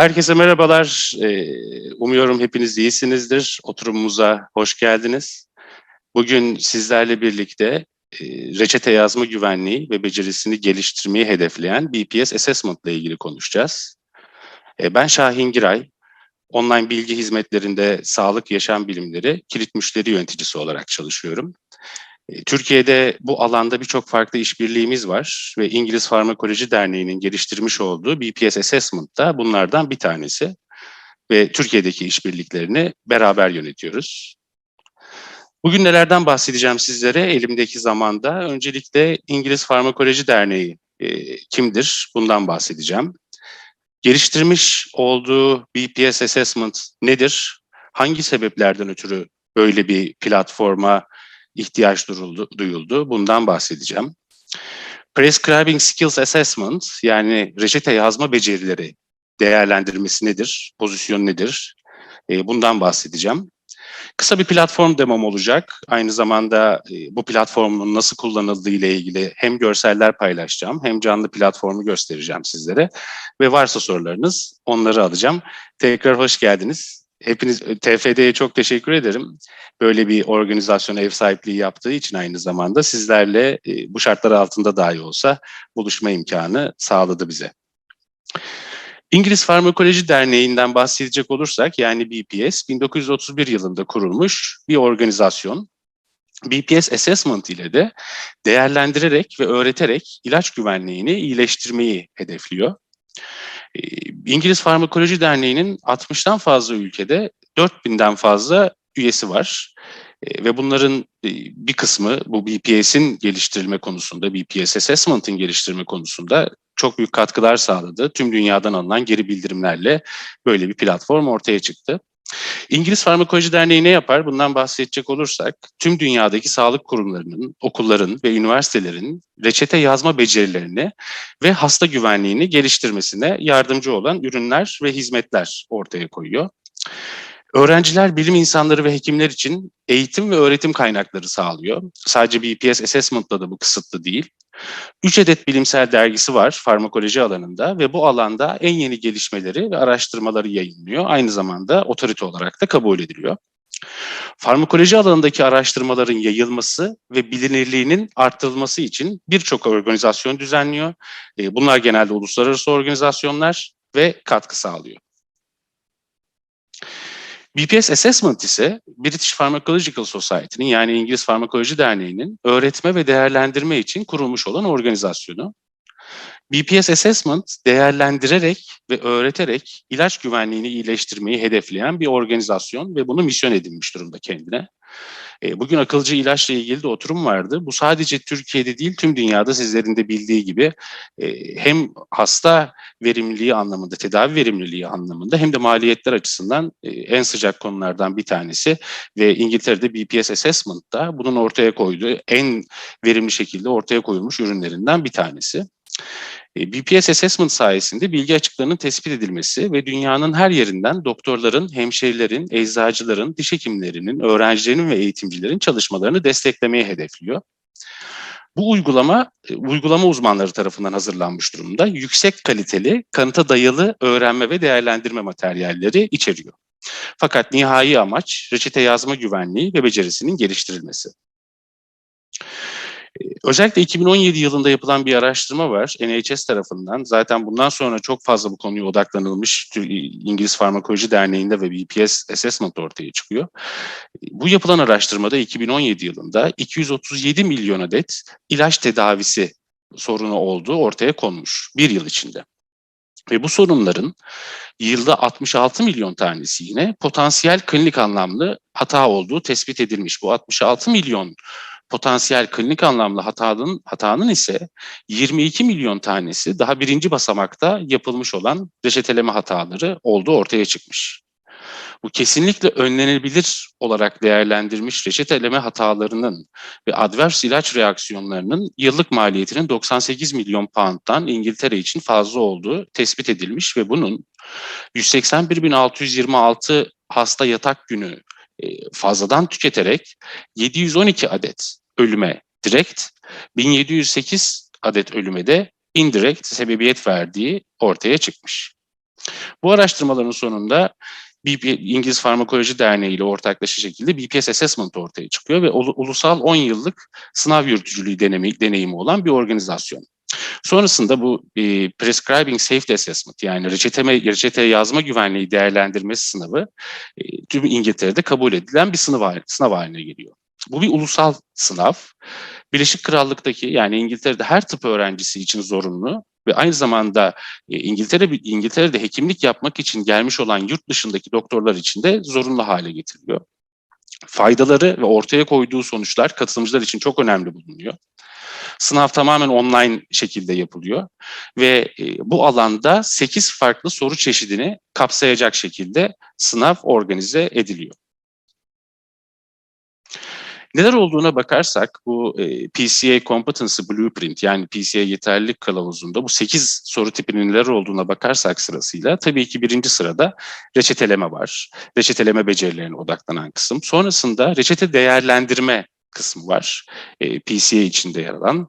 Herkese merhabalar. Ee, Umuyorum hepiniz iyisinizdir. Oturumumuza hoş geldiniz. Bugün sizlerle birlikte e, reçete yazma güvenliği ve becerisini geliştirmeyi hedefleyen BPS Assessment ile ilgili konuşacağız. E, Ben Şahin Giray, online bilgi hizmetlerinde sağlık yaşam bilimleri kilit müşteri yöneticisi olarak çalışıyorum. E, Türkiye'de bu alanda birçok farklı işbirliğimiz var ve İngiliz Farmakoloji Derneği'nin geliştirmiş olduğu BPS Assessment da bunlardan bir tanesi. Ve Türkiye'deki işbirliklerini beraber yönetiyoruz. Bugün nelerden bahsedeceğim sizlere elimdeki zamanda. Öncelikle İngiliz Farmakoloji Derneği e, kimdir? Bundan bahsedeceğim. Geliştirmiş olduğu BPS Assessment nedir? Hangi sebeplerden ötürü böyle bir platforma ihtiyaç duyuldu. Bundan bahsedeceğim. Prescribing Skills Assessment yani reçete yazma becerileri değerlendirmesi nedir? Pozisyon nedir? E, bundan bahsedeceğim. Kısa bir platform demom olacak. Aynı zamanda e, bu platformun nasıl kullanıldığı ile ilgili hem görseller paylaşacağım hem canlı platformu göstereceğim sizlere. Ve varsa sorularınız onları alacağım. Tekrar hoş geldiniz. Hepiniz TFD'ye çok teşekkür ederim. Böyle bir organizasyona ev sahipliği yaptığı için aynı zamanda sizlerle e, bu şartlar altında dahi olsa buluşma imkanı sağladı bize. İngiliz Farmakoloji Derneği'nden bahsedecek olursak yani BPS 1931 yılında kurulmuş bir organizasyon. BPS Assessment ile de değerlendirerek ve öğreterek ilaç güvenliğini iyileştirmeyi hedefliyor. Ee, İngiliz Farmakoloji Derneği'nin 60'tan fazla ülkede 4000'den fazla üyesi var. Ee, ve bunların e, bir kısmı bu BPS'in geliştirilme konusunda, BPS Assessment'ın geliştirme konusunda çok büyük katkılar sağladı. Tüm dünyadan alınan geri bildirimlerle böyle bir platform ortaya çıktı. İngiliz Farmakoloji Derneği ne yapar? Bundan bahsedecek olursak tüm dünyadaki sağlık kurumlarının, okulların ve üniversitelerin reçete yazma becerilerini ve hasta güvenliğini geliştirmesine yardımcı olan ürünler ve hizmetler ortaya koyuyor. Öğrenciler, bilim insanları ve hekimler için eğitim ve öğretim kaynakları sağlıyor. Sadece BPS Assessment'la da bu kısıtlı değil. Üç adet bilimsel dergisi var farmakoloji alanında ve bu alanda en yeni gelişmeleri ve araştırmaları yayınlıyor. Aynı zamanda otorite olarak da kabul ediliyor. Farmakoloji alanındaki araştırmaların yayılması ve bilinirliğinin arttırılması için birçok organizasyon düzenliyor. E, bunlar genelde uluslararası organizasyonlar ve katkı sağlıyor. BPS Assessment ise British Pharmacological Society'nin yani İngiliz Farmakoloji Derneği'nin öğretme ve değerlendirme için kurulmuş olan organizasyonu. BPS Assessment değerlendirerek ve öğreterek ilaç güvenliğini iyileştirmeyi hedefleyen bir organizasyon ve bunu misyon edinmiş durumda kendine. E, bugün akılcı ilaçla ilgili de oturum vardı. Bu sadece Türkiye'de değil tüm dünyada sizlerin de bildiği gibi e, hem hasta verimliliği anlamında, tedavi verimliliği anlamında hem de maliyetler açısından e, en sıcak konulardan bir tanesi ve İngiltere'de BPS Assessment da bunun ortaya koyduğu en verimli şekilde ortaya koyulmuş ürünlerinden bir tanesi. E, BPS Assessment sayesinde bilgi açıklarının tespit edilmesi ve dünyanın her yerinden doktorların, hemşerilerin, eczacıların, diş hekimlerinin, öğrencilerin ve eğitimcilerin çalışmalarını desteklemeye hedefliyor. Bu uygulama, e, uygulama uzmanları tarafından hazırlanmış durumda. Yüksek kaliteli, kanıta dayalı öğrenme ve değerlendirme materyalleri içeriyor. Fakat nihai amaç reçete yazma güvenliği ve becerisinin geliştirilmesi. Özellikle 2017 yılında yapılan bir araştırma var NHS tarafından. Zaten bundan sonra çok fazla bu konuya odaklanılmış İngiliz Farmakoloji Derneği'nde ve BPS Assessment ortaya çıkıyor. Bu yapılan araştırmada 2017 yılında 237 milyon adet ilaç tedavisi sorunu olduğu ortaya konmuş bir yıl içinde. Ve bu sorunların yılda 66 milyon tanesi yine potansiyel klinik anlamlı hata olduğu tespit edilmiş. Bu 66 milyon potansiyel klinik anlamlı hatanın, hatanın ise 22 milyon tanesi daha birinci basamakta yapılmış olan reçeteleme hataları olduğu ortaya çıkmış. Bu kesinlikle önlenebilir olarak değerlendirmiş reçeteleme hatalarının ve advers ilaç reaksiyonlarının yıllık maliyetinin 98 milyon pound'dan İngiltere için fazla olduğu tespit edilmiş ve bunun 181.626 hasta yatak günü e, fazladan tüketerek 712 adet ölüme direkt, 1708 adet ölüme de indirekt sebebiyet verdiği ortaya çıkmış. Bu araştırmaların sonunda BP, İngiliz Farmakoloji Derneği ile ortaklaşa şekilde BPS Assessment ortaya çıkıyor ve ulusal 10 yıllık sınav yürütücülüğü deneyimi, deneyimi olan bir organizasyon. Sonrasında bu e, Prescribing Safety Assessment yani reçeteme, reçete yazma güvenliği değerlendirmesi sınavı e, tüm İngiltere'de kabul edilen bir sınav, sınav haline geliyor. Bu bir ulusal sınav. Birleşik Krallık'taki yani İngiltere'de her tıp öğrencisi için zorunlu ve aynı zamanda e, İngiltere İngiltere'de hekimlik yapmak için gelmiş olan yurt dışındaki doktorlar için de zorunlu hale getiriliyor. Faydaları ve ortaya koyduğu sonuçlar katılımcılar için çok önemli bulunuyor. Sınav tamamen online şekilde yapılıyor ve e, bu alanda 8 farklı soru çeşidini kapsayacak şekilde sınav organize ediliyor. Neler olduğuna bakarsak bu e, PCA Competency Blueprint yani PCA yeterlilik kılavuzunda bu 8 soru tipinin neler olduğuna bakarsak sırasıyla tabii ki birinci sırada reçeteleme var. Reçeteleme becerilerine odaklanan kısım. Sonrasında reçete değerlendirme kısmı var. E, PCA içinde yer alan.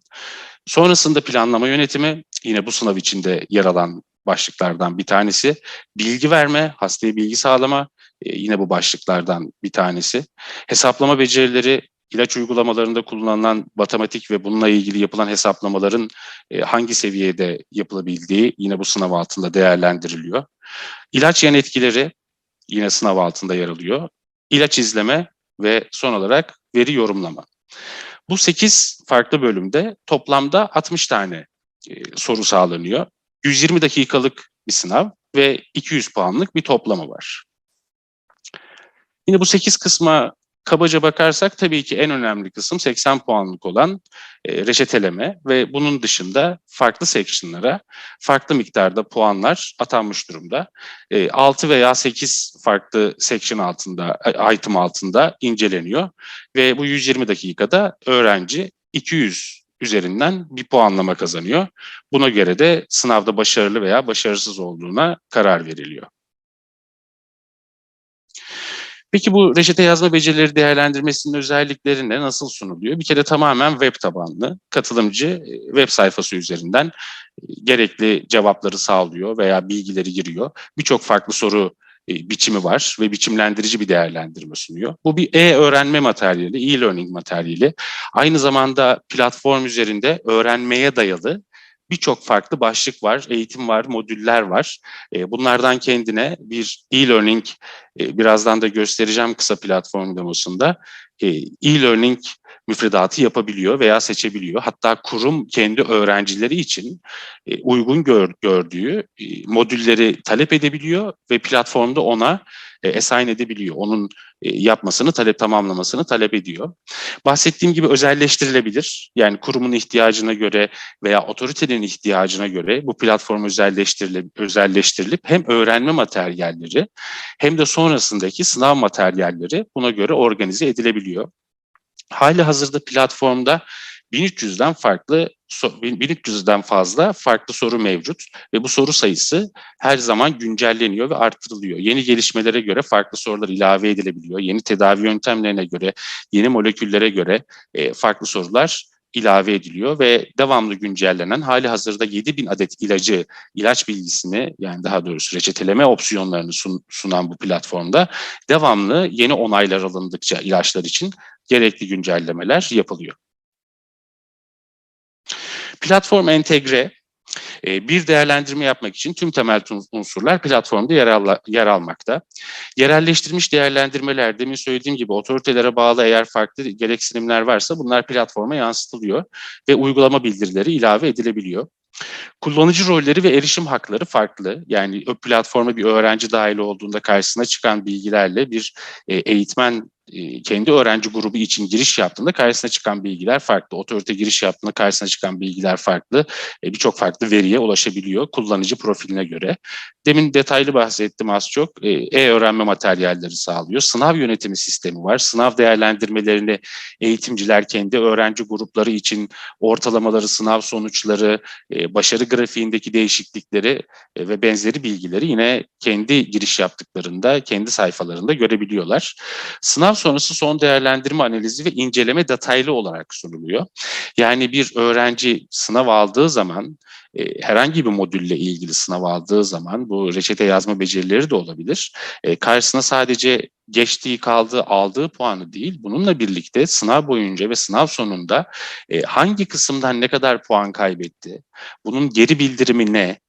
Sonrasında planlama yönetimi yine bu sınav içinde yer alan başlıklardan bir tanesi. Bilgi verme, hastaya bilgi sağlama yine bu başlıklardan bir tanesi. Hesaplama becerileri ilaç uygulamalarında kullanılan matematik ve bununla ilgili yapılan hesaplamaların e, hangi seviyede yapılabildiği yine bu sınav altında değerlendiriliyor. İlaç yan etkileri yine sınav altında yer alıyor. İlaç izleme ve son olarak veri yorumlama. Bu 8 farklı bölümde toplamda 60 tane e, soru sağlanıyor. 120 dakikalık bir sınav ve 200 puanlık bir toplama var. Yine bu 8 kısma kabaca bakarsak tabii ki en önemli kısım 80 puanlık olan e, reçeteleme ve bunun dışında farklı section'lara farklı miktarda puanlar atanmış durumda. E, 6 veya 8 farklı section altında, item altında inceleniyor ve bu 120 dakikada öğrenci 200 üzerinden bir puanlama kazanıyor. Buna göre de sınavda başarılı veya başarısız olduğuna karar veriliyor. Peki bu reçete yazma becerileri değerlendirmesinin özellikleri ne? Nasıl sunuluyor? Bir kere tamamen web tabanlı. Katılımcı e, web sayfası üzerinden e, gerekli cevapları sağlıyor veya bilgileri giriyor. Birçok farklı soru e, biçimi var ve biçimlendirici bir değerlendirme sunuyor. Bu bir e-öğrenme materyali, e-learning materyali. Aynı zamanda platform üzerinde öğrenmeye dayalı birçok farklı başlık var, eğitim var, modüller var. E, bunlardan kendine bir e-learning, e, birazdan da göstereceğim kısa platform demosunda, e, e-learning müfredatı yapabiliyor veya seçebiliyor. Hatta kurum kendi öğrencileri için uygun gördüğü modülleri talep edebiliyor ve platformda ona e, edebiliyor. Onun e, yapmasını, talep tamamlamasını talep ediyor. Bahsettiğim gibi özelleştirilebilir. Yani kurumun ihtiyacına göre veya otoritenin ihtiyacına göre bu platform özelleştirilip, özelleştirilip hem öğrenme materyalleri hem de sonrasındaki sınav materyalleri buna göre organize edilebiliyor. Hali hazırda platformda 1300'den farklı 1300'den fazla farklı soru mevcut ve bu soru sayısı her zaman güncelleniyor ve arttırılıyor. Yeni gelişmelere göre farklı sorular ilave edilebiliyor. Yeni tedavi yöntemlerine göre, yeni moleküllere göre e, farklı sorular ilave ediliyor ve devamlı güncellenen hali hazırda 7000 adet ilacı, ilaç bilgisini yani daha doğrusu reçeteleme opsiyonlarını sun, sunan bu platformda devamlı yeni onaylar alındıkça ilaçlar için gerekli güncellemeler yapılıyor. Platform entegre e, bir değerlendirme yapmak için tüm temel unsurlar platformda yer, al yer almakta. Yerelleştirilmiş değerlendirmeler, demin söylediğim gibi otoritelere bağlı eğer farklı gereksinimler varsa bunlar platforma yansıtılıyor ve uygulama bildirileri ilave edilebiliyor. Kullanıcı rolleri ve erişim hakları farklı. Yani platforma bir öğrenci dahil olduğunda karşısına çıkan bilgilerle bir e, eğitmen e, kendi öğrenci grubu için giriş yaptığında karşısına çıkan bilgiler farklı. Otorite giriş yaptığında karşısına çıkan bilgiler farklı. E, birçok farklı veriye ulaşabiliyor kullanıcı profiline göre. Demin detaylı bahsettim az çok. E-öğrenme materyalleri sağlıyor. Sınav yönetimi sistemi var. Sınav değerlendirmelerini eğitimciler kendi öğrenci grupları için ortalamaları, sınav sonuçları, başarı grafiğindeki değişiklikleri ve benzeri bilgileri yine kendi giriş yaptıklarında, kendi sayfalarında görebiliyorlar. Sınav sonrası son değerlendirme analizi ve inceleme detaylı olarak sunuluyor. Yani bir öğrenci sınav aldığı zaman e, herhangi bir modülle ilgili sınav aldığı zaman bu reçete yazma becerileri de olabilir. E, karşısına sadece geçtiği kaldığı aldığı puanı değil bununla birlikte sınav boyunca ve sınav sonunda e, hangi kısımdan ne kadar puan kaybetti, bunun geri bildirimi ne,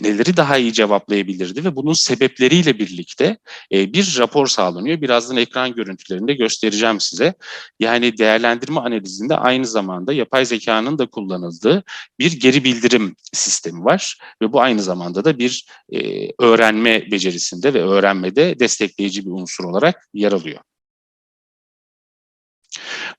neleri daha iyi cevaplayabilirdi ve bunun sebepleriyle birlikte e, bir rapor sağlanıyor. Birazdan ekran görüntülerinde göstereceğim size. Yani değerlendirme analizinde aynı zamanda yapay zekanın da kullanıldığı bir geri bildirim sistemi var ve bu aynı zamanda da bir e, öğrenme becerisinde ve öğrenmede destekleyici bir unsur olarak yer alıyor.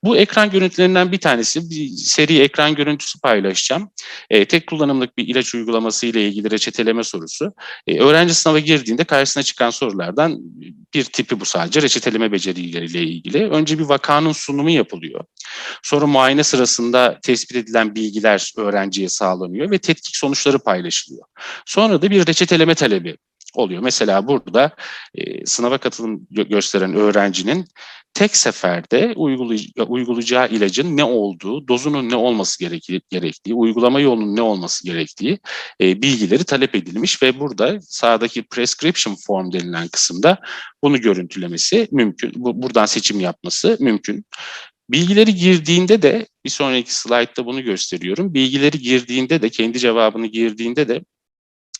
Bu ekran görüntülerinden bir tanesi, bir seri ekran görüntüsü paylaşacağım. E, tek kullanımlık bir ilaç uygulaması ile ilgili reçeteleme sorusu. E, öğrenci sınava girdiğinde karşısına çıkan sorulardan bir tipi bu sadece reçeteleme becerileriyle ilgili. Önce bir vakanın sunumu yapılıyor. Sonra muayene sırasında tespit edilen bilgiler öğrenciye sağlanıyor ve tetkik sonuçları paylaşılıyor. Sonra da bir reçeteleme talebi oluyor. Mesela burada e, sınava katılım gösteren öğrencinin tek seferde uygulayacağı ilacın ne olduğu, dozunun ne olması gerektiği, uygulama yolunun ne olması gerektiği e, bilgileri talep edilmiş ve burada sağdaki prescription form denilen kısımda bunu görüntülemesi mümkün. Bu, buradan seçim yapması mümkün. Bilgileri girdiğinde de bir sonraki slaytta bunu gösteriyorum. Bilgileri girdiğinde de kendi cevabını girdiğinde de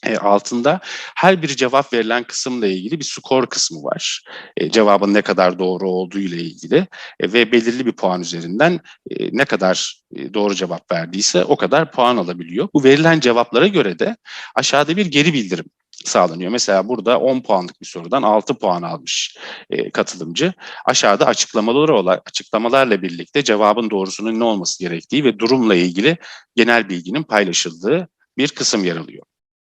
e, altında her bir cevap verilen kısımla ilgili bir skor kısmı var. E, cevabın ne kadar doğru olduğu ile ilgili e, ve belirli bir puan üzerinden e, ne kadar e, doğru cevap verdiyse o kadar puan alabiliyor. Bu verilen cevaplara göre de aşağıda bir geri bildirim sağlanıyor. Mesela burada 10 puanlık bir sorudan 6 puan almış e, katılımcı. Aşağıda açıklamaları olan açıklamalarla birlikte cevabın doğrusunun ne olması gerektiği ve durumla ilgili genel bilginin paylaşıldığı bir kısım yer alıyor.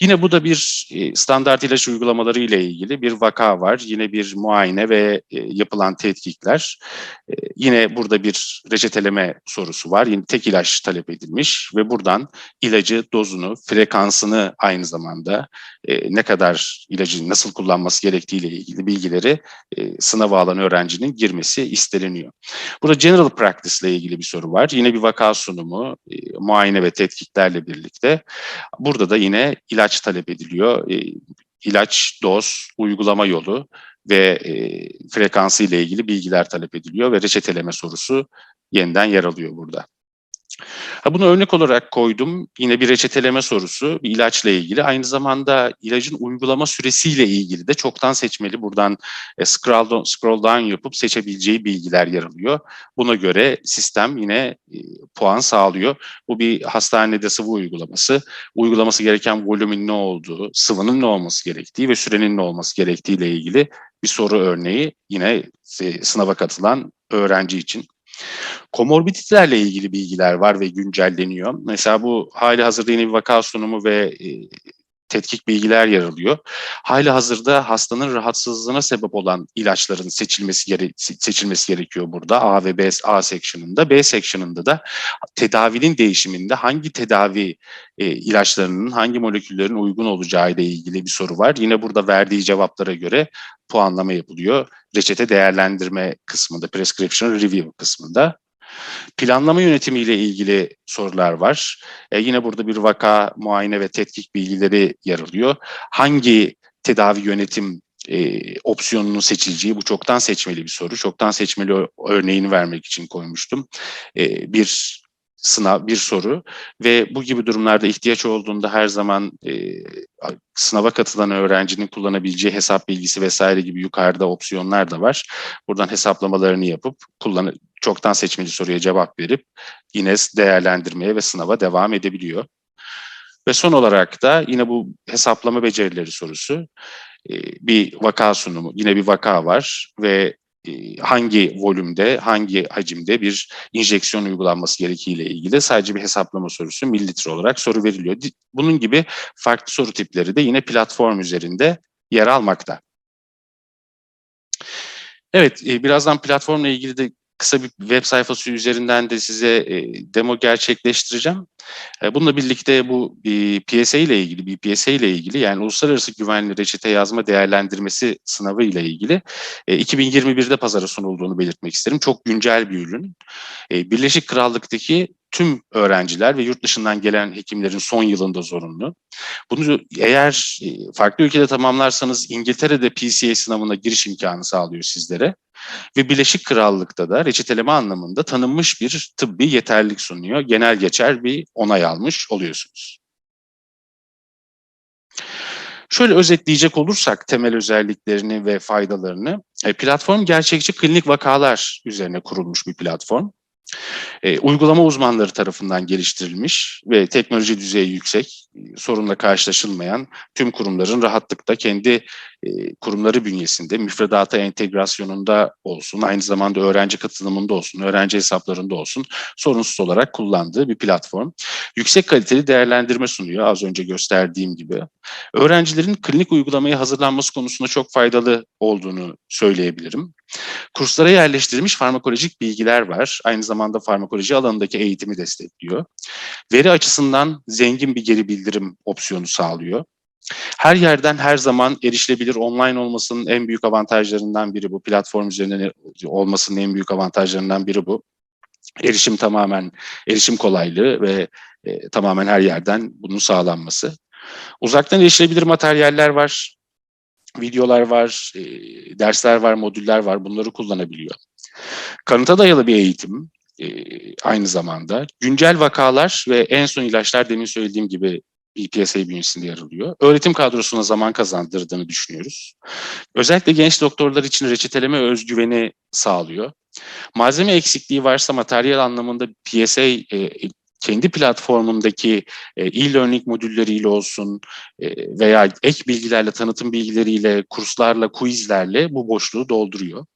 Yine bu da bir e, standart ilaç uygulamaları ile ilgili bir vaka var. Yine bir muayene ve e, yapılan tetkikler. E, yine burada bir reçeteleme sorusu var. Yine tek ilaç talep edilmiş ve buradan ilacı, dozunu, frekansını aynı zamanda ne kadar ilacı nasıl kullanması gerektiği ile ilgili bilgileri sınava alan öğrencinin girmesi isteleniyor. Burada general practice ile ilgili bir soru var. Yine bir vaka sunumu, muayene ve tetkiklerle birlikte. Burada da yine ilaç ilaç talep ediliyor. E, ilaç, doz, uygulama yolu ve e, frekansı ile ilgili bilgiler talep ediliyor ve reçeteleme sorusu yeniden yer alıyor burada. Ha, bunu örnek olarak koydum. Yine bir reçeteleme sorusu bir ilaçla ilgili. Aynı zamanda ilacın uygulama süresiyle ilgili de çoktan seçmeli. Buradan e, scroll, down, scroll down yapıp seçebileceği bilgiler yer alıyor. Buna göre sistem yine e, puan sağlıyor. Bu bir hastanede sıvı uygulaması. Uygulaması gereken volümün ne olduğu, sıvının ne olması gerektiği ve sürenin ne olması gerektiği ile ilgili bir soru örneği yine e, sınava katılan öğrenci için. Komorbiditelerle ilgili bilgiler var ve güncelleniyor. Mesela bu hali hazırda yeni bir vaka sunumu ve e, tetkik bilgiler yer alıyor. Hali hazırda hastanın rahatsızlığına sebep olan ilaçların seçilmesi gere seçilmesi gerekiyor burada A ve B A section'ında. B section'ında da tedavinin değişiminde hangi tedavi e, ilaçlarının hangi moleküllerin uygun olacağı ile ilgili bir soru var. Yine burada verdiği cevaplara göre puanlama yapılıyor. Reçete değerlendirme kısmında, prescription review kısmında. Planlama yönetimi ile ilgili sorular var. E, yine burada bir vaka, muayene ve tetkik bilgileri yer alıyor. Hangi tedavi yönetim e, opsiyonunun seçileceği bu çoktan seçmeli bir soru. Çoktan seçmeli örneğini vermek için koymuştum. E, bir sınav bir soru ve bu gibi durumlarda ihtiyaç olduğunda her zaman e, sınava katılan öğrencinin kullanabileceği hesap bilgisi vesaire gibi yukarıda opsiyonlar da var. Buradan hesaplamalarını yapıp kullan çoktan seçmeli soruya cevap verip yine değerlendirmeye ve sınava devam edebiliyor. Ve son olarak da yine bu hesaplama becerileri sorusu bir vaka sunumu, yine bir vaka var ve hangi volümde, hangi hacimde bir injeksiyon uygulanması gerektiğiyle ilgili sadece bir hesaplama sorusu mililitre olarak soru veriliyor. Bunun gibi farklı soru tipleri de yine platform üzerinde yer almakta. Evet, birazdan platformla ilgili de kısa bir web sayfası üzerinden de size e, demo gerçekleştireceğim. E, bununla birlikte bu bir PSA ile ilgili, bir PSA ile ilgili yani Uluslararası Güvenli Reçete Yazma Değerlendirmesi sınavı ile ilgili e, 2021'de pazara sunulduğunu belirtmek isterim. Çok güncel bir ürün. E, Birleşik Krallık'taki tüm öğrenciler ve yurt dışından gelen hekimlerin son yılında zorunlu. Bunu eğer e, farklı ülkede tamamlarsanız İngiltere'de PCA sınavına giriş imkanı sağlıyor sizlere. Ve Birleşik Krallık'ta da reçeteleme anlamında tanınmış bir tıbbi yeterlilik sunuyor. Genel geçer bir onay almış oluyorsunuz. Şöyle özetleyecek olursak temel özelliklerini ve faydalarını, e, platform gerçekçi klinik vakalar üzerine kurulmuş bir platform. E, uygulama uzmanları tarafından geliştirilmiş ve teknoloji düzeyi yüksek, sorunla karşılaşılmayan tüm kurumların rahatlıkla kendi e, kurumları bünyesinde müfredata entegrasyonunda olsun, aynı zamanda öğrenci katılımında olsun, öğrenci hesaplarında olsun sorunsuz olarak kullandığı bir platform. Yüksek kaliteli değerlendirme sunuyor az önce gösterdiğim gibi. Öğrencilerin klinik uygulamaya hazırlanması konusunda çok faydalı olduğunu söyleyebilirim. Kurslara yerleştirilmiş farmakolojik bilgiler var. Aynı zamanda farmakoloji alanındaki eğitimi destekliyor. Veri açısından zengin bir geri bildirim opsiyonu sağlıyor. Her yerden her zaman erişilebilir online olmasının en büyük avantajlarından biri bu. Platform üzerinden olmasının en büyük avantajlarından biri bu. Erişim tamamen, erişim kolaylığı ve e, tamamen her yerden bunun sağlanması. Uzaktan erişilebilir materyaller var, videolar var, e, dersler var, modüller var. Bunları kullanabiliyor. Kanıta dayalı bir eğitim e, aynı zamanda. Güncel vakalar ve en son ilaçlar demin söylediğim gibi BPSA bünyesinde yer alıyor. Öğretim kadrosuna zaman kazandırdığını düşünüyoruz. Özellikle genç doktorlar için reçeteleme özgüveni sağlıyor. Malzeme eksikliği varsa materyal anlamında PSA e, kendi platformundaki e, e-learning modülleriyle olsun e, veya ek bilgilerle, tanıtım bilgileriyle, kurslarla, quizlerle bu boşluğu dolduruyor.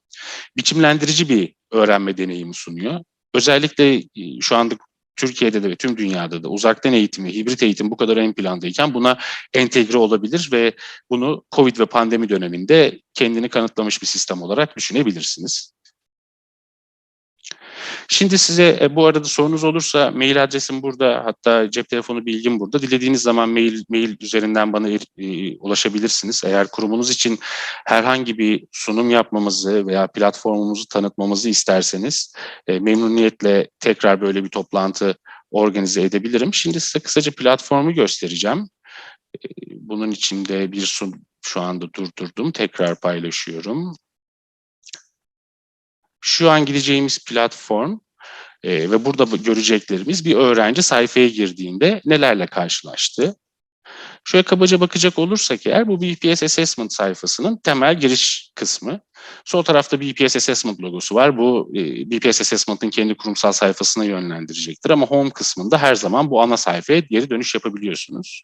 Biçimlendirici bir öğrenme deneyimi sunuyor. Özellikle e, şu anda Türkiye'de de ve tüm dünyada da uzaktan eğitimi, hibrit eğitim bu kadar ön plandayken buna entegre olabilir ve bunu COVID ve pandemi döneminde kendini kanıtlamış bir sistem olarak düşünebilirsiniz. Şimdi size e, bu arada sorunuz olursa mail adresim burada hatta cep telefonu bilgim burada. Dilediğiniz zaman mail mail üzerinden bana e, ulaşabilirsiniz. Eğer kurumunuz için herhangi bir sunum yapmamızı veya platformumuzu tanıtmamızı isterseniz e, memnuniyetle tekrar böyle bir toplantı organize edebilirim. Şimdi size kısaca platformu göstereceğim. E, bunun içinde bir sun şu anda durdurdum. Tekrar paylaşıyorum şu an gideceğimiz platform e, ve burada göreceklerimiz bir öğrenci sayfaya girdiğinde nelerle karşılaştı. Şöyle kabaca bakacak olursak eğer bu BPS Assessment sayfasının temel giriş kısmı. Sol tarafta BPS Assessment logosu var. Bu e, BPS Assessment'ın kendi kurumsal sayfasına yönlendirecektir ama home kısmında her zaman bu ana sayfaya geri dönüş yapabiliyorsunuz.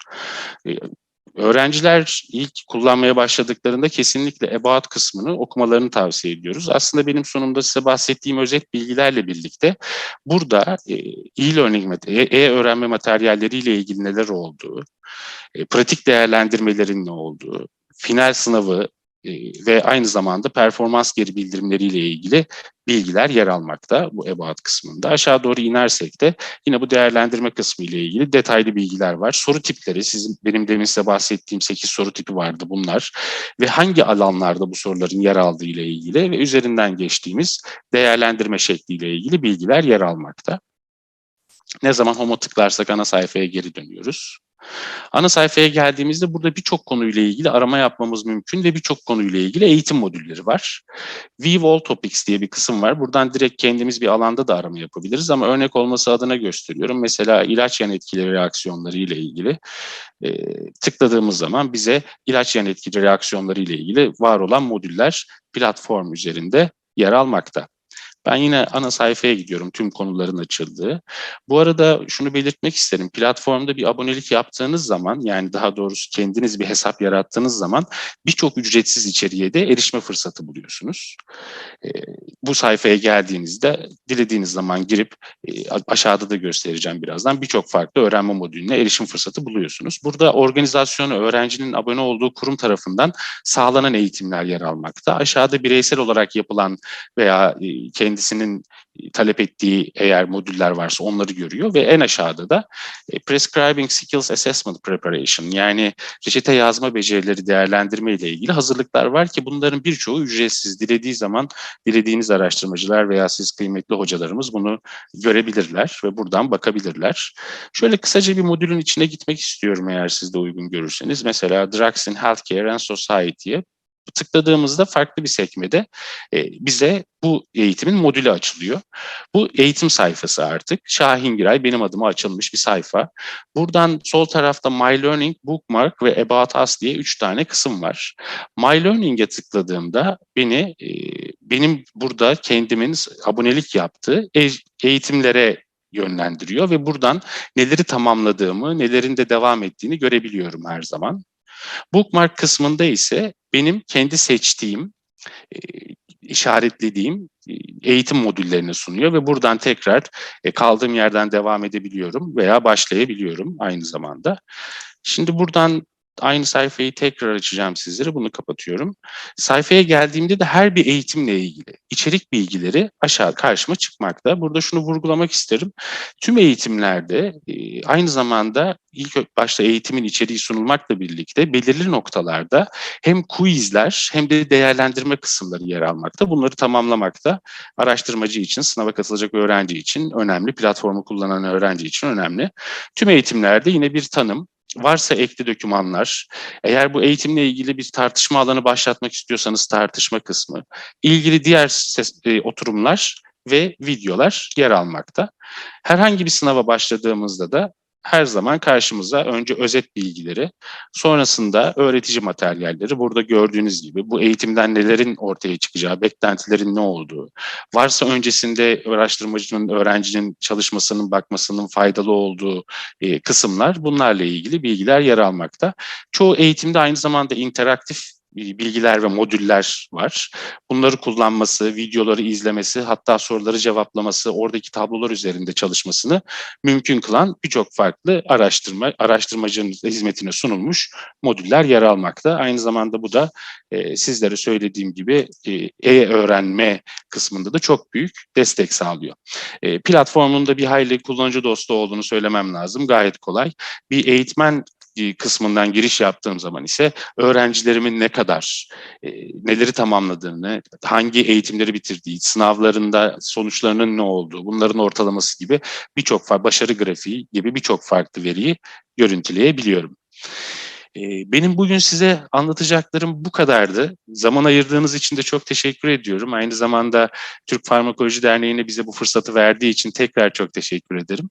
E, Öğrenciler ilk kullanmaya başladıklarında kesinlikle about kısmını okumalarını tavsiye ediyoruz. Aslında benim sunumda size bahsettiğim özet bilgilerle birlikte burada e, e-learning, e-öğrenme materyalleriyle ilgili neler olduğu, e, pratik değerlendirmelerin ne olduğu, final sınavı e, ve aynı zamanda performans geri bildirimleriyle ilgili bilgiler yer almakta bu ebat kısmında. Aşağı doğru inersek de yine bu değerlendirme kısmı ile ilgili detaylı bilgiler var. Soru tipleri, sizin benim demin size bahsettiğim 8 soru tipi vardı bunlar ve hangi alanlarda bu soruların yer aldığı ile ilgili ve üzerinden geçtiğimiz değerlendirme şekliyle ilgili bilgiler yer almakta. Ne zaman homo tıklarsak ana sayfaya geri dönüyoruz. Ana sayfaya geldiğimizde burada birçok konuyla ilgili arama yapmamız mümkün ve birçok konuyla ilgili eğitim modülleri var. View All Topics diye bir kısım var. Buradan direkt kendimiz bir alanda da arama yapabiliriz ama örnek olması adına gösteriyorum. Mesela ilaç yan etkili reaksiyonları ile ilgili e, tıkladığımız zaman bize ilaç yan etkili reaksiyonları ile ilgili var olan modüller platform üzerinde yer almakta. Ben yine ana sayfaya gidiyorum tüm konuların açıldığı. Bu arada şunu belirtmek isterim. Platformda bir abonelik yaptığınız zaman yani daha doğrusu kendiniz bir hesap yarattığınız zaman birçok ücretsiz içeriğe de erişme fırsatı buluyorsunuz. E, bu sayfaya geldiğinizde dilediğiniz zaman girip e, aşağıda da göstereceğim birazdan birçok farklı öğrenme modülüne erişim fırsatı buluyorsunuz. Burada organizasyonu öğrencinin abone olduğu kurum tarafından sağlanan eğitimler yer almakta. Aşağıda bireysel olarak yapılan veya e, kendi kendisinin talep ettiği eğer modüller varsa onları görüyor ve en aşağıda da e, Prescribing Skills Assessment Preparation yani reçete yazma becerileri değerlendirme ile ilgili hazırlıklar var ki bunların birçoğu ücretsiz. Dilediği zaman dilediğiniz araştırmacılar veya siz kıymetli hocalarımız bunu görebilirler ve buradan bakabilirler. Şöyle kısaca bir modülün içine gitmek istiyorum eğer siz de uygun görürseniz. Mesela Drugs in Healthcare and Society'ye tıkladığımızda farklı bir sekmede e, bize bu eğitimin modülü açılıyor. Bu eğitim sayfası artık. Şahin Giray benim adıma açılmış bir sayfa. Buradan sol tarafta My Learning, Bookmark ve About Us diye üç tane kısım var. My Learning'e tıkladığımda beni e, benim burada kendimin abonelik yaptığı e eğitimlere yönlendiriyor ve buradan neleri tamamladığımı, nelerin de devam ettiğini görebiliyorum her zaman. Bookmark kısmında ise benim kendi seçtiğim, e, işaretlediğim e, eğitim modüllerini sunuyor ve buradan tekrar e, kaldığım yerden devam edebiliyorum veya başlayabiliyorum aynı zamanda. Şimdi buradan aynı sayfayı tekrar açacağım sizlere. Bunu kapatıyorum. Sayfaya geldiğimde de her bir eğitimle ilgili içerik bilgileri aşağı karşıma çıkmakta. Burada şunu vurgulamak isterim. Tüm eğitimlerde e, aynı zamanda ilk başta eğitimin içeriği sunulmakla birlikte belirli noktalarda hem quizler hem de değerlendirme kısımları yer almakta. Bunları tamamlamakta araştırmacı için, sınava katılacak öğrenci için önemli, platformu kullanan öğrenci için önemli. Tüm eğitimlerde yine bir tanım, varsa ekli dokümanlar, eğer bu eğitimle ilgili bir tartışma alanı başlatmak istiyorsanız tartışma kısmı, ilgili diğer ses, e, oturumlar ve videolar yer almakta. Herhangi bir sınava başladığımızda da her zaman karşımıza önce özet bilgileri, sonrasında öğretici materyalleri burada gördüğünüz gibi bu eğitimden nelerin ortaya çıkacağı, beklentilerin ne olduğu, varsa öncesinde araştırmacının, öğrencinin çalışmasının, bakmasının faydalı olduğu e, kısımlar bunlarla ilgili bilgiler yer almakta. Çoğu eğitimde aynı zamanda interaktif bilgiler ve modüller var. Bunları kullanması, videoları izlemesi, hatta soruları cevaplaması, oradaki tablolar üzerinde çalışmasını mümkün kılan birçok farklı araştırma araştırmacının hizmetine sunulmuş modüller yer almakta. Aynı zamanda bu da e, sizlere söylediğim gibi e-öğrenme kısmında da çok büyük destek sağlıyor. E, platformunda bir hayli kullanıcı dostu olduğunu söylemem lazım. Gayet kolay. Bir eğitmen kısmından giriş yaptığım zaman ise öğrencilerimin ne kadar e, neleri tamamladığını, hangi eğitimleri bitirdiği, sınavlarında sonuçlarının ne olduğu, bunların ortalaması gibi birçok başarı grafiği gibi birçok farklı veriyi görüntüleyebiliyorum. Benim bugün size anlatacaklarım bu kadardı. Zaman ayırdığınız için de çok teşekkür ediyorum. Aynı zamanda Türk Farmakoloji Derneği'ne bize bu fırsatı verdiği için tekrar çok teşekkür ederim.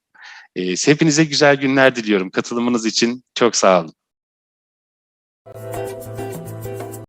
Hepinize güzel günler diliyorum. Katılımınız için çok sağ olun.